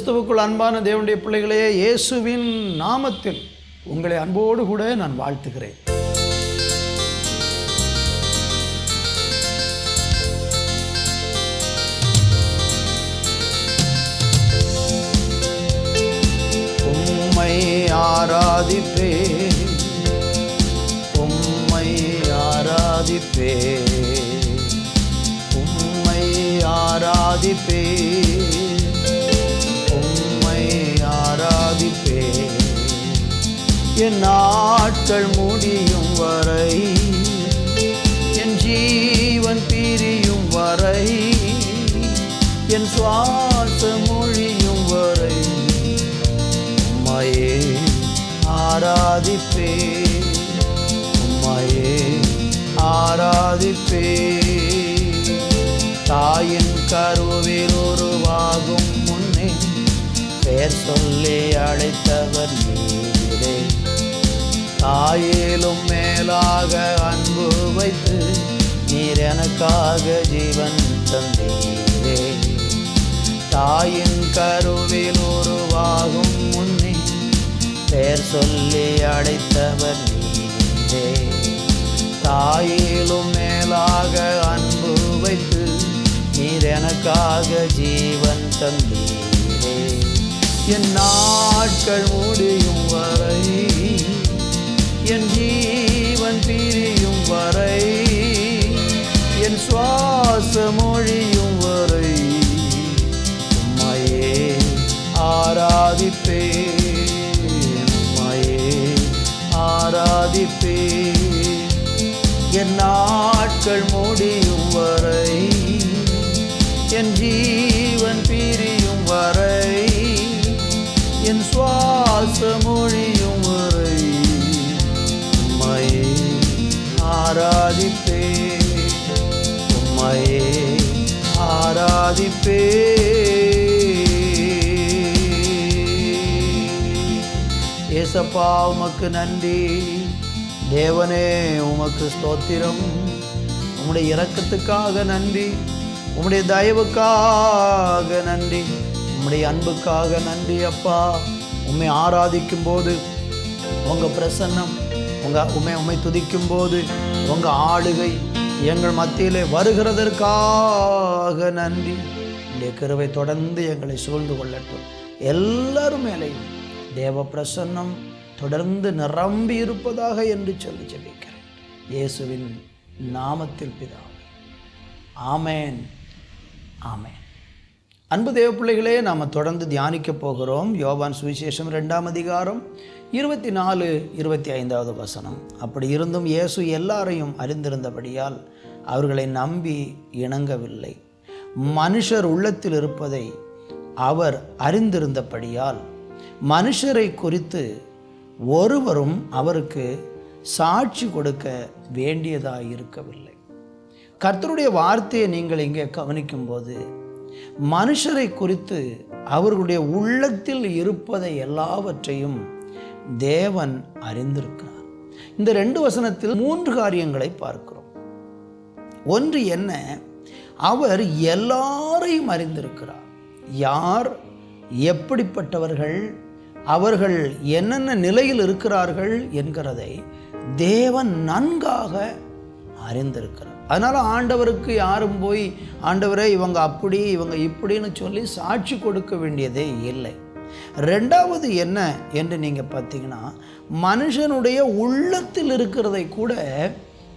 கிறிஸ்துவுக்குள் அன்பான தேவனுடைய பிள்ளைகளே இயேசுவின் நாமத்தில் உங்களை அன்போடு கூட நான் வாழ்த்துகிறேன். உம்மை ஆராதிப்பே உம்மை ஆராதிப்பே உம்மை ஆராதிப்பே என் நாட்கள் முடியும் வரை என் ஜீவன் பிரியும் வரை என் சுவாசம் மொழியும் வரை உம்மையே ஆராதிப்பே உம்மையே ஆராதிப்பே. தாயின் கருவில் உருவாகும் முன்னே பெயர் சொல்லி அழைத்தவர் நீ தாயிலும் மேலாக அன்பு வைத்து நீர் எனக்காக ஜீவன் தந்தீரே. தாயின் கருவில் உருவாகும் முன்னே பெயர் சொல்லி அழைத்தவர் நீரே. தாயிலும் மேலாக அன்பு வைத்து நீர் எனக்காக ஜீவன் தந்தீரே. என் நாட்கள் முடியும் வரை என் ஜீவன் பிரியும் வரை என் சுவாச மொழியும் வரை உம்மையே ஆராதிப்பே உம்மையே ஆராதிப்பே என் நாட்கள் முடியும் வரை என் ஜீவன் பிரியும் வரை என் சுவாச மொழியும் ஆராதிப்பே உம்மையே ஆராதிப்பே ஏசப்பா உமக்கு நன்றி. தேவனே உமக்கு ஸ்தோத்திரம். உம்முடைய இரக்கத்துக்காக நன்றி. உம்முடைய தயவுக்காக நன்றி. உம்முடைய அன்புக்காக நன்றி அப்பா. உம்மை ஆராதிக்கும் போது உங்கள் பிரசன்னம் உங்கள் உமை உமை துதிக்கும் போது உங்கள் ஆளுகை எங்கள் மத்தியிலே வருகிறதற்காக நன்றி. உடைய கருவை தொடர்ந்து எங்களை சூழ்ந்து கொள்ளட்டும். எல்லாரும் மேலேயும் தேவ பிரசன்னம் தொடர்ந்து நிரம்பி இருப்பதாக என்று சொல்லி ஜெபிக்கிறேன். இயேசுவின் நாமத்தில் பிதாவே. ஆமேன். ஆமேன். அன்பு தேவ பிள்ளைகளே நாம் தொடர்ந்து தியானிக்க போகிறோம். யோவான் சுவிசேஷம் ரெண்டாம் அதிகாரம் இருபத்தி நாலு இருபத்தி ஐந்தாவது வசனம். அப்படி இருந்தும் இயேசு எல்லாரையும் அறிந்திருந்தபடியால் அவர்களை நம்பி இணங்கவில்லை. மனுஷர் உள்ளத்தில் இருப்பதை அவர் அறிந்திருந்தபடியால் மனுஷரை குறித்து ஒருவரும் அவருக்கு சாட்சி கொடுக்க வேண்டியதாக இருக்கவில்லை கர்த்தருடைய வார்த்தையை நீங்கள் இங்கே கவனிக்கும்போது மனுஷரை குறித்து அவர்களுடைய உள்ளத்தில் இருப்பதை எல்லாவற்றையும் தேவன் அறிந்திருக்கிறார். இந்த ரெண்டு வசனத்தில் மூன்று காரியங்களை பார்க்கிறோம். ஒன்று என்ன? அவர் எல்லாரையும் அறிந்திருக்கிறார். யார்? எப்படிப்பட்டவர்கள்? அவர்கள் என்னென்ன நிலையில் இருக்கிறார்கள் என்கிறதை தேவன் நன்காக அறிந்திருக்கிறார். அதனால் ஆண்டவருக்கு யாரும் போய் ஆண்டவரே இவங்க அப்படி இவங்க இப்படின்னு சொல்லி சாட்சி கொடுக்க வேண்டியதே இல்லை. ரெண்டாவது என்ன என்று நீங்கள் பார்த்தீங்கன்னா மனுஷனுடைய உள்ளத்தில் இருக்கிறதை கூட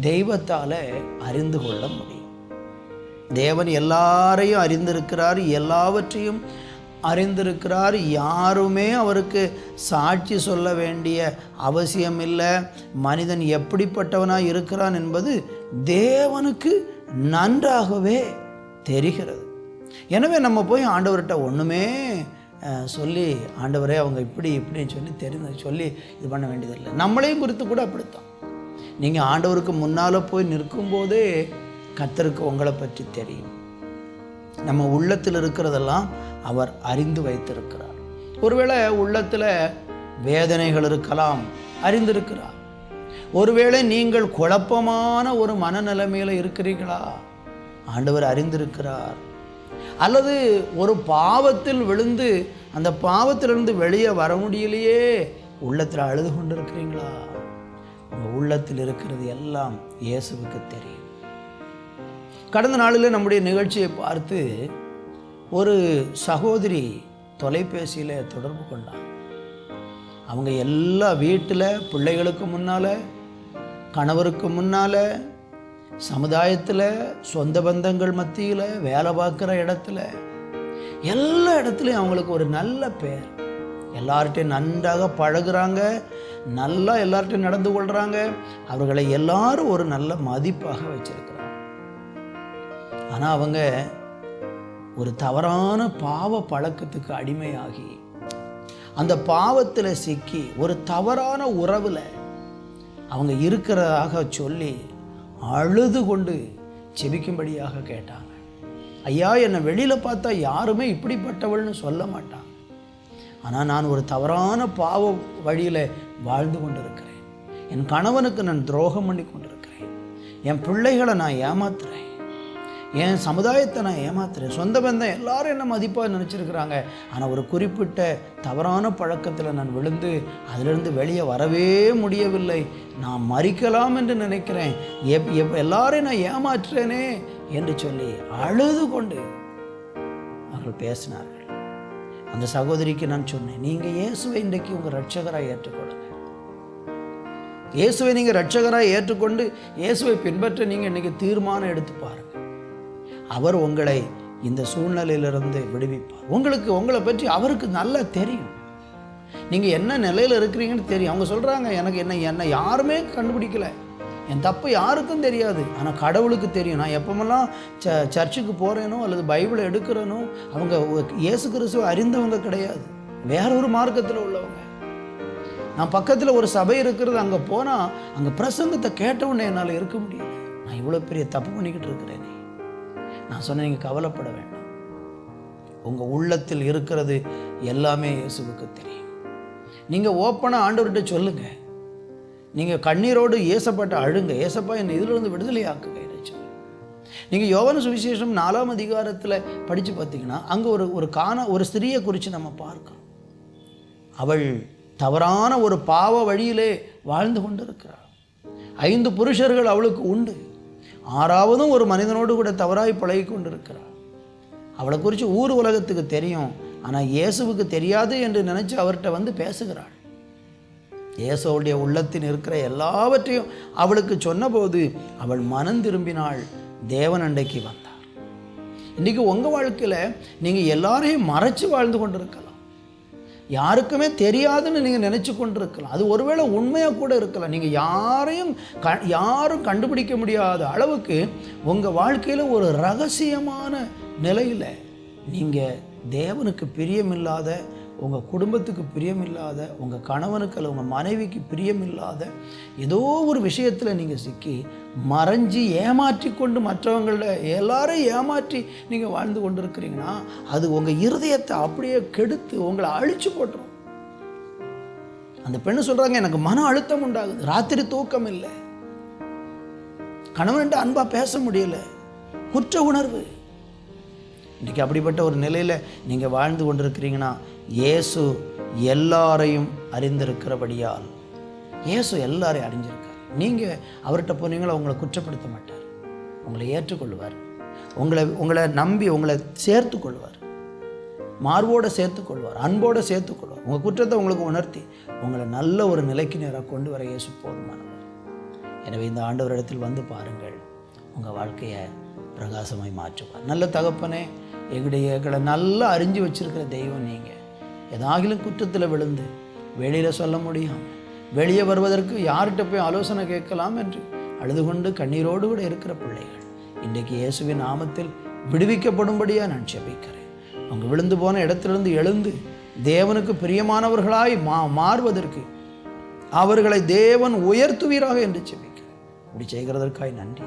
தெய்வத்தால் அறிந்து கொள்ள முடியும். தேவன் எல்லாரையும் அறிந்திருக்கிறார் எல்லாவற்றையும் அறிந்திருக்கிறார். யாருமே அவருக்கு சாட்சி சொல்ல வேண்டிய அவசியம் இல்லை. மனிதன் எப்படிப்பட்டவனாக இருக்கிறான் என்பது தேவனுக்கு நன்றாகவே தெரிகிறது. எனவே நம்ம போய் ஆண்டவர்கிட்ட ஒன்றுமே சொல்லி ஆண்டவரே அவங்க இப்படி இப்படின்னு சொல்லி தெரிந்து சொல்லி இது பண்ண வேண்டியதில்லை. நம்மளையும் குறித்து கூட அப்படித்தான். நீங்கள் ஆண்டவருக்கு முன்னால் போய் நிற்கும்போதே கத்தருக்கு உங்களை பற்றி தெரியும். நம்ம உள்ளத்தில் இருக்கிறதெல்லாம் அவர் அறிந்து வைத்திருக்கிறார். ஒருவேளை உள்ளத்தில் வேதனைகள் இருக்கலாம் அறிந்திருக்கிறார். ஒருவேளை நீங்கள் குழப்பமான ஒரு மனநிலைமையில் இருக்கிறீர்களா? ஆண்டவர் அறிந்திருக்கிறார். அல்லது ஒரு பாவத்தில் விழுந்து அந்த பாவத்திலிருந்து வெளியே வர முடியலையே? உள்ளத்தில் அழுது கொண்டு இருக்கிறீங்களா உங்கள் உள்ளத்தில் இருக்கிறது எல்லாம் இயேசுவுக்கு தெரியும். கடந்த நாளில் நம்முடைய நிகழ்ச்சியை பார்த்து ஒரு சகோதரி தொலைபேசியில் தொடர்பு கொண்டாங்க அவங்க எல்லா வீட்டில் பிள்ளைகளுக்கு முன்னால் கணவருக்கு முன்னால் சமுதாயத்தில் சொந்த பந்தங்கள் மத்தியில் வேலை பார்க்குற இடத்துல எல்லா இடத்துலையும் அவங்களுக்கு ஒரு நல்ல பேர். எல்லார்ட்டையும் நன்றாக பழகுறாங்க. நல்லா எல்லார்ட்டையும் நடந்து கொள்கிறாங்க அவர்களை எல்லாரும் ஒரு நல்ல மதிப்பாக வச்சிருக்கிறாங்க. ஆனால் அவங்க ஒரு தவறான பாவ பழக்கத்துக்கு அடிமையாகி அந்த பாவத்தில் சிக்கி ஒரு தவறான உறவில் அவங்க இருக்கிறதாக சொல்லி அழுது கொண்டு செபிக்கும்படியாக கேட்டாங்க. ஐயா என்னை வெளியில் பார்த்தா யாருமே இப்படிப்பட்டவள்னு சொல்ல மாட்டாங்க. ஆனால் நான் ஒரு தவறான பாவ வழியில் வாழ்ந்து கொண்டிருக்கிறேன். என் கணவனுக்கு நான் துரோகம் பண்ணி கொண்டிருக்கிறேன். என் பிள்ளைகளை நான் ஏமாத்துறேன். என் சமுதாயத்தை நான் ஏமாத்துறேன். சொந்த பந்தம் எல்லாரும் என்ன மதிப்பாக நினச்சிருக்கிறாங்க. ஆனால் ஒரு குறிப்பிட்ட தவறான பழக்கத்தில் நான் விழுந்து அதிலிருந்து வெளியே வரவே முடியவில்லை. நான் மறிக்கலாம் என்று நினைக்கிறேன். எப் எப் எல்லாரையும் நான் ஏமாற்றுறேனே என்று சொல்லி அழுது கொண்டு அவர்கள் பேசினார்கள். அந்த சகோதரிக்கு நான் சொன்னேன் நீங்கள் இயேசுவை இன்றைக்கு உங்கள் ரட்சகராக ஏற்றுக்கொள்ளுங்க. இயேசுவை நீங்கள் ரட்சகராக ஏற்றுக்கொண்டு இயேசுவை பின்பற்ற நீங்கள் இன்றைக்கி தீர்மானம் எடுத்து பாருங்கள் அவர் உங்களை இந்த சூழ்நிலையிலிருந்து விடுவிப்பார். உங்களுக்கு உங்களை பற்றி அவருக்கு நல்லா தெரியும். நீங்கள் என்ன நிலையில் இருக்கிறீங்கன்னு தெரியும். அவங்க சொல்கிறாங்க எனக்கு என்ன என்னை யாருமே கண்டுபிடிக்கல. என் தப்பு யாருக்கும் தெரியாது. ஆனால் கடவுளுக்கு தெரியும். நான் எப்பமெல்லாம் ச சர்ச்சுக்கு போகிறேனோ அல்லது பைபிளை எடுக்கிறேனோ அவங்க இயேசு கிறிஸ்துவை அறிந்தவங்க கிடையாது. வேற ஒரு மார்க்கத்தில் உள்ளவங்க. நான் பக்கத்தில் ஒரு சபை இருக்கிறது அங்கே போனால் அங்கே பிரசங்கத்தை கேட்டவுடனே என்னால் இருக்க முடியும் நான் இவ்வளோ பெரிய தப்பு பண்ணிக்கிட்டு இருக்கிறேன். நான் சொன்னேன் நீங்கள் கவலைப்பட வேண்டாம். உங்கள் உள்ளத்தில் இருக்கிறது எல்லாமே இயேசுவுக்கு தெரியும். நீங்கள் ஓப்பனாக ஆண்டவர்கிட்ட சொல்லுங்கள் நீங்கள் கண்ணீரோடு ஏசப்பட்ட அழுங்க. ஏசப்பா என்னை இதிலிருந்து விடுதலை ஆக்குங்க நீங்கள் யோவன சுவிசேஷம் நாலாம் அதிகாரத்தில் படித்து பார்த்தீங்கன்னா அங்கே ஒரு ஒரு காண ஒரு ஸ்திரியை குறித்து நம்ம பார்க்கிறோம். அவள் தவறான ஒரு பாவ வழியிலே வாழ்ந்து கொண்டிருக்கிறாள். ஐந்து புருஷர்கள் அவளுக்கு உண்டு. ஆறாவதும் ஒரு மனிதனோடு கூட தவறாய் பழகி கொண்டிருக்கிறார் அவளை குறித்து ஊர் உலகத்துக்கு தெரியும். ஆனால் இயேசுவுக்கு தெரியாது என்று நினச்சி அவர்கிட்ட வந்து பேசுகிறாள். இயேசுவுடைய உள்ளத்தில் இருக்கிற எல்லாவற்றையும் அவளுக்கு சொன்னபோது அவள் மனம் திரும்பினாள். தேவன் அண்டைக்கு வந்தார். இன்றைக்கி உங்கள் வாழ்க்கையில் நீங்கள் எல்லாரையும் மறைச்சு வாழ்ந்து கொண்டிருக்கலாம். யாருக்குமே தெரியாதுன்னு நீங்கள் நினச்சி கொண்டிருக்கலாம். அது ஒருவேளை உண்மையாக கூட இருக்கலாம். நீங்கள் யாரையும் க யாரும் கண்டுபிடிக்க முடியாத அளவுக்கு உங்கள் வாழ்க்கையில் ஒரு ரகசியமான நிலையில் நீங்கள் தேவனுக்கு பிரியமில்லாத உங்கள் குடும்பத்துக்கு பிரியமில்லாத உங்கள் கணவனுக்கு அல்ல உங்கள் மனைவிக்கு பிரியமில்லாத ஏதோ ஒரு விஷயத்தில் நீங்கள் சிக்கி மறைஞ்சி ஏமாற்றி கொண்டு மற்றவங்கள எல்லாரையும் ஏமாற்றி நீங்கள் வாழ்ந்து கொண்டு இருக்கிறீங்கன்னா அது உங்கள் இருதயத்தை அப்படியே கெடுத்து உங்களை அழிச்சு போட்டுரும். அந்த பெண்ணு சொல்கிறாங்க எனக்கு மன அழுத்தம் உண்டாகுது. ராத்திரி தூக்கம் இல்லை. கணவன்ட்டு அன்பாக பேச முடியல. குற்ற உணர்வு. இன்றைக்கி அப்படிப்பட்ட ஒரு நிலையில் நீங்கள் வாழ்ந்து கொண்டிருக்கிறீங்கன்னா இயேசு எல்லாரையும் அறிந்திருக்கிறபடியால் இயேசு எல்லாரையும் அறிஞ்சிருக்கார் நீங்கள் அவர்கிட்ட போனீங்களா உங்களை குற்றப்படுத்த மாட்டார். உங்களை ஏற்றுக்கொள்வார். உங்களை உங்களை நம்பி உங்களை சேர்த்து கொள்வார் மார்போடு சேர்த்து கொள்வார் அன்போடு சேர்த்து கொள்வார் உங்கள் குற்றத்தை உங்களுக்கு உணர்த்தி உங்களை நல்ல ஒரு நிலைக்கு நேராக கொண்டு வர இயேசு போதுமானவர். எனவே இந்த ஆண்டவரிடத்தில் வந்து பாருங்கள். உங்கள் வாழ்க்கையை பிரகாசமாய் மாற்றுவார். நல்ல தகப்பனே எங்களுடைய எங்களை நல்லா அறிஞ்சு வச்சிருக்கிற தெய்வம் நீங்கள் ஏதாகிலும் குற்றத்தில் விழுந்து வெளியில் சொல்ல முடியாமல் வெளியே வருவதற்கு யார்கிட்ட போய் ஆலோசனை கேட்கலாம் என்று அழுது கொண்டு கண்ணீரோடு கூட இருக்கிற பிள்ளைகள் இன்றைக்கு இயேசுவின் நாமத்தில் விடுவிக்கப்படும்படியாக நான் செபிக்கிறேன் அவங்க விழுந்து போன இடத்திலிருந்து எழுந்து தேவனுக்கு பிரியமானவர்களாய் மா மாறுவதற்கு அவர்களை தேவன் உயர்த்துவீராக என்று செபிக்கிறேன் இப்படி செய்கிறதற்காய் நன்றி.